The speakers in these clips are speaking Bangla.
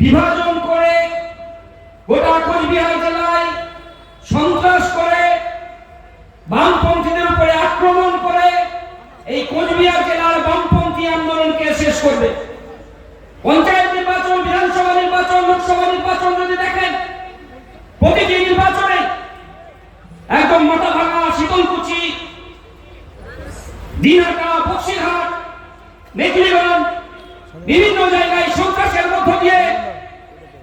বিভাজন করে গোটা কোচবিহার জেলায় সন্ত্রাস করে, বামপন্থীদের উপরে আক্রমণ করে এই কোচবিহার জেলার বামপন্থী আন্দোলনকে শেষ করবে। পঞ্চায়েত নির্বাচন, বিধানসভা নির্বাচন, লোকসভা নির্বাচন যদি দেখেন, প্রতিটি নির্বাচনে একদম মাথা ভাঙা শীতলকুচি দিনহাটা বক্সিরহাট মেঘলিগঞ্জ বিভিন্ন জায়গায় সন্ত্রাসের মধ্য দিয়ে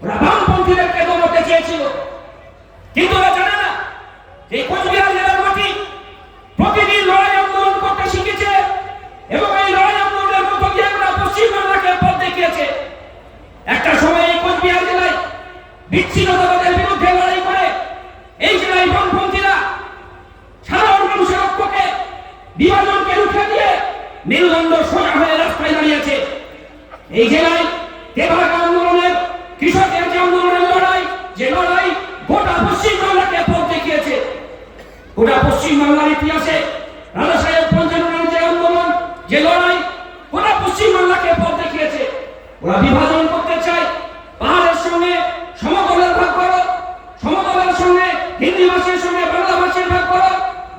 ওরা বামপন্থীদেরকে দমাতে চেয়েছিল। কিন্তু ওরা জানে না এই কোচবিহার জেলার মাটি প্রতিদিন লড়াই আন্দোলন করতে শিখেছে এবং এই লড়াই আন্দোলনের মধ্য দিয়ে ওরা পশ্চিমবাংলাকে পথ দেখিয়েছে। একটা সময় এই কোচবিহার জেলায় বিচ্ছিন্নতাবাদের বিরুদ্ধে লড়াই করে এই জেলায় বামপন্থীরা সাধারণ মানুষের রক্ষকে বিভাজনকে রুখে দিয়ে মেরুদণ্ড সোজা হয়ে রাস্তায় দাঁড়িয়েছে। এই জেলায় তেভাগ আন্দোলনের কৃষকের পশ্চিমবাংলার ইতিহাসে রাজা সাহেব পঞ্চাননের যে আন্দোলন, যে লড়াই, গোটা পশ্চিমবাংলাকে পথ দেখিয়েছে। ওরা বিভাজন করতে চায়। পাহাড়ের সঙ্গে সমতলের ভাগ করো। সমতলের সঙ্গে হিন্দি ভাষীর সঙ্গে বাংলা ভাষীর ভাগ করো।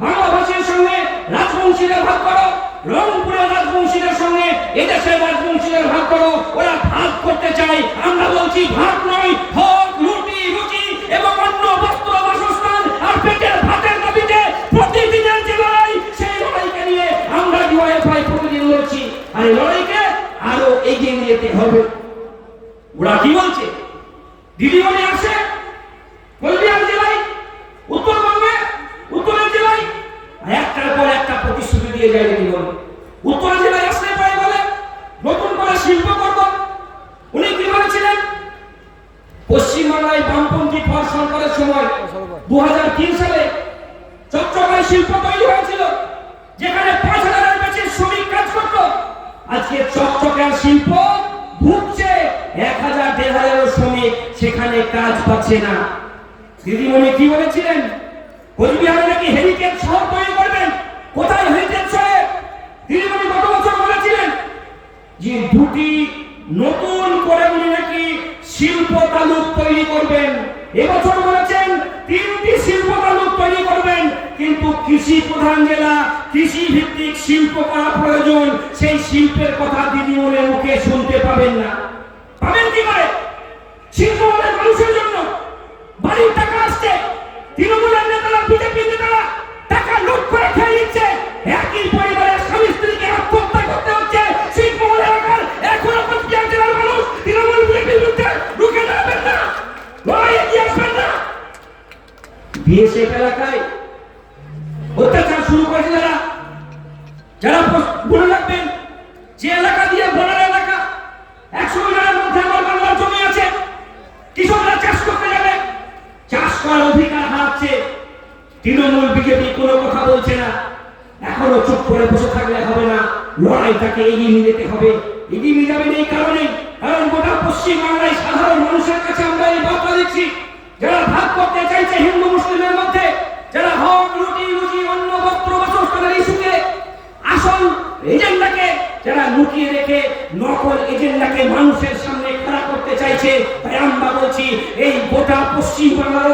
বাংলা ভাষীর সঙ্গে রাজবংশীদের ভাগ করো। রংপুরের রাজবংশীদের সঙ্গে এদেশের রাজবংশীদের ভাগ করো। ওরা ভাগ করতে চায়। আমরা বলছি ভাগ নয় হক রুটি রুচি এবং অন্য বস্ত্র বাসস্থান আর পেটের ভাতের দাবিতে প্রতিদিনের যে লড়াই সেই লড়াইকে নিয়ে আমরা ডিওয়াইফাই প্রতিদিন লড়ছি আর এই লড়াইকে আরও এগিয়ে নিয়ে যেতে হবে ওরা কি বলছে দিদিমণি আসে। কোচবিহার জেলায়, উত্তরবঙ্গে, উত্তরের জেলায় একটার পর একটা প্রতিশ্রুতি দিয়ে যায় দিদিমণি উত্তর জেলায় আসলে পরে বলে, নতুন করে শিল্প করব। উনি কি বলেছিলেন? পশ্চিমবাংলায় বামপন্থী ফর সরকারের সময় দু হাজার তিন সালে চট্টগ্রামে শিল্প তৈরি হয়েছিল, যেখানে পাঁচ হাজারের বেশি শ্রমিক কাজ করত। আজকে চকচকের শিল্প ভুগছে এক হাজার, দেড় হাজার শ্রমিক সেখানে কাজ পাচ্ছে না। দিদিমণি কি বলেছিলেন? কোচবিহারে নাকি হেরিটেজ শহর তৈরি করবেন? কোথায় হেরিটেজ শহর? দিদিমণি গত বছর বলেছিলেন? যে দুটি নতুন করে উনি নাকি শিল্প তালুক তৈরি করবেন। এবছর বলেছেন তিনটি শিল্প তালুক তৈরি করবেন। কিন্তু কৃষি প্রধান জেলা কৃষি ভিত্তিক শিল্প করা প্রয়োজন, সেই শিল্পের কথা দিদিমণির মুখে শুনতে পাবেন না। তৃণমূল কোনো কথা বলছে না, এখনও চুপ করে বসে থাকলে হবে না, লড়াইটাকে এগিয়ে নিয়ে যেতে হবে। এগিয়ে নিয়ে যাবেন এই কারণে কারণ গোটা পশ্চিম বাংলায় সাধারণ মানুষের কাছে আমরা এই বার্তা দিচ্ছি, যারা ভাগ করতে চাইছে হিন্দু মুসলিমের মধ্যে, যারা হক রুটি রুজি অন্য বস্ত্র, বাসস্থানের ইস্যুকে আসল এজেন্ডাকে, যারা লুকিয়ে রেখে নকল এজেন্ডাকে মানুষের সামনে খাড়া করতে চাইছে, তাই আমরা বলছি, এই গোটা পশ্চিম বাংলার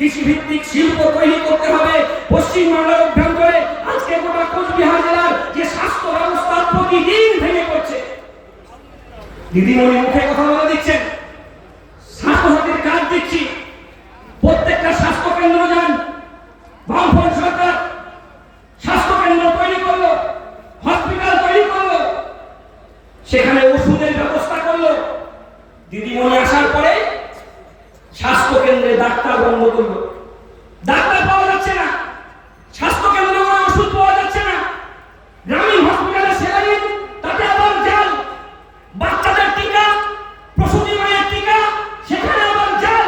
অভ্যন্তরে কৃষি ভিত্তিক শিল্প তৈরি করতে হবে। পশ্চিম বাংলার অভ্যন্তরে আজকে গোটা কোচবিহার জেলার যে স্বাস্থ্য ব্যবস্থা প্রতিদিন ভেঙে পড়ছে। দিদিমণি মুখে কথা বলে দিচ্ছেন। স্বাস্থ্যসাথীর কার্ড দিচ্ছি। প্রত্যেকটা স্বাস্থ্য কেন্দ্র যান। বামফ্রন্ট সরকার স্বাস্থ্য কেন্দ্র তৈরি করল, হসপিটাল তৈরি করল, সেখানে ওষুধের ব্যবস্থা করল। দিদিমণি আসার পরে কেন্দ্রে ডাক্তার বন্ধ করল। ডাক্তার পাওয়া যাচ্ছে না। স্বাস্থ্য কেন্দ্রে কোনো ওষুধ পাওয়া যাচ্ছে না। গ্রামীণ হসপিটালে সেলাইন তাতে আবার জাল। বাচ্চাদের টিকা, প্রসূতি মায়ের টিকা, সেখানে আবার জাল।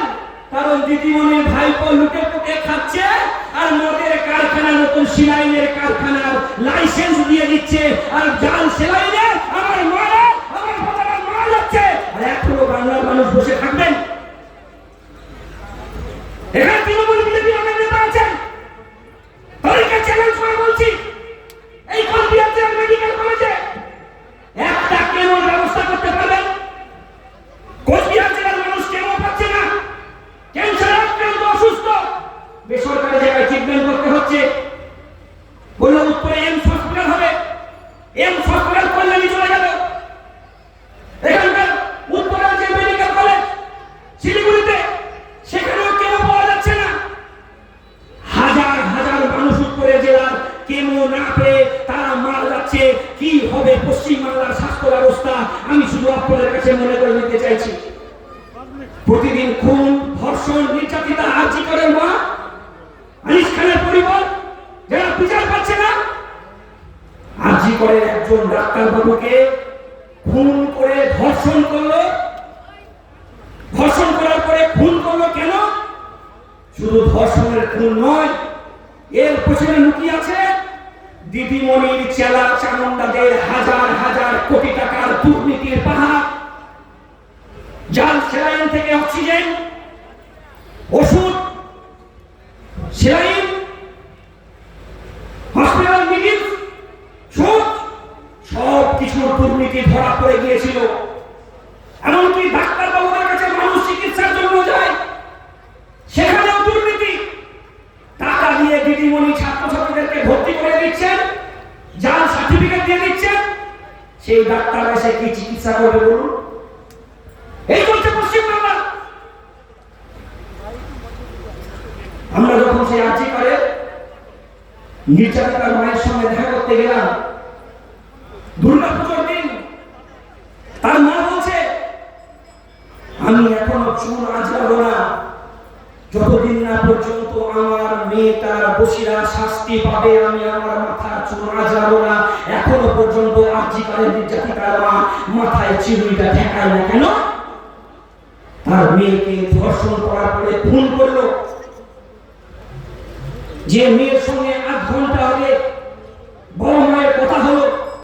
কারণ দিদিমণির ভাইপো লুটে পুটে খাচ্ছে আর মদের কারখানা, নতুন সিলাইনের কারখানার লাইসেন্স দিয়ে দিচ্ছে আর জাল কেমো না পেয়ে তারা মারা যাচ্ছে? কি হবে পশ্চিমবাংলার স্বাস্থ্য ব্যবস্থা? আমি শুধু আপনাদের কাছে মনে করে নিতে চাইছি। প্রতিদিন খুন, ধর্ষণ, নির্যাতিতা আর্জি করেন মা। আনিস খানের পরিবার, যারা বিচার পাচ্ছে না, আর্জি করে একজন ডাক্তার বাবুকে, খুন করে ধর্ষণ করল। ধর্ষণ করার পরে খুন করল কেন? শুধু ধর্ষণের খুন নয়, এর পেছনে লুকিয়ে আছে দিদিমণির চেলা চামুন্ডাদের হাজার হাজার কোটি টাকার দুর্নীতির পাহাড় জাল সেলাইন থেকে অক্সিজেন, ওষুধ, সেলাইন, হসপিটাল, মিডিল সব সব কিছুর দুর্নীতি ধরা পড়ে গিয়েছিল সেই ডাক্তার এসে কি চিকিৎসা করবে বলুন? এই চলছে পশ্চিমবাংলা আমরা যখন সেই আর্জি করে, নির্যাতিতার মায়ের সঙ্গে দেখা করতে গেলাম দুর্গা দিন, তার মা বলছে, আমি এখনও চুল আজরাবো না। যতদিন না পর্যন্ত আমার মেয়েটার দোষীরা শাস্তি পাবে, আমি আমার মাথা চুল আজরাবো না এখনও পর্যন্ত আজিকালের নির্যাতিতারা মাথায় চিরুনিটা ঠেকায় না কেন? তার মেয়েকে ধর্ষণ করার পরে খুন করল। যে মেয়ের সঙ্গে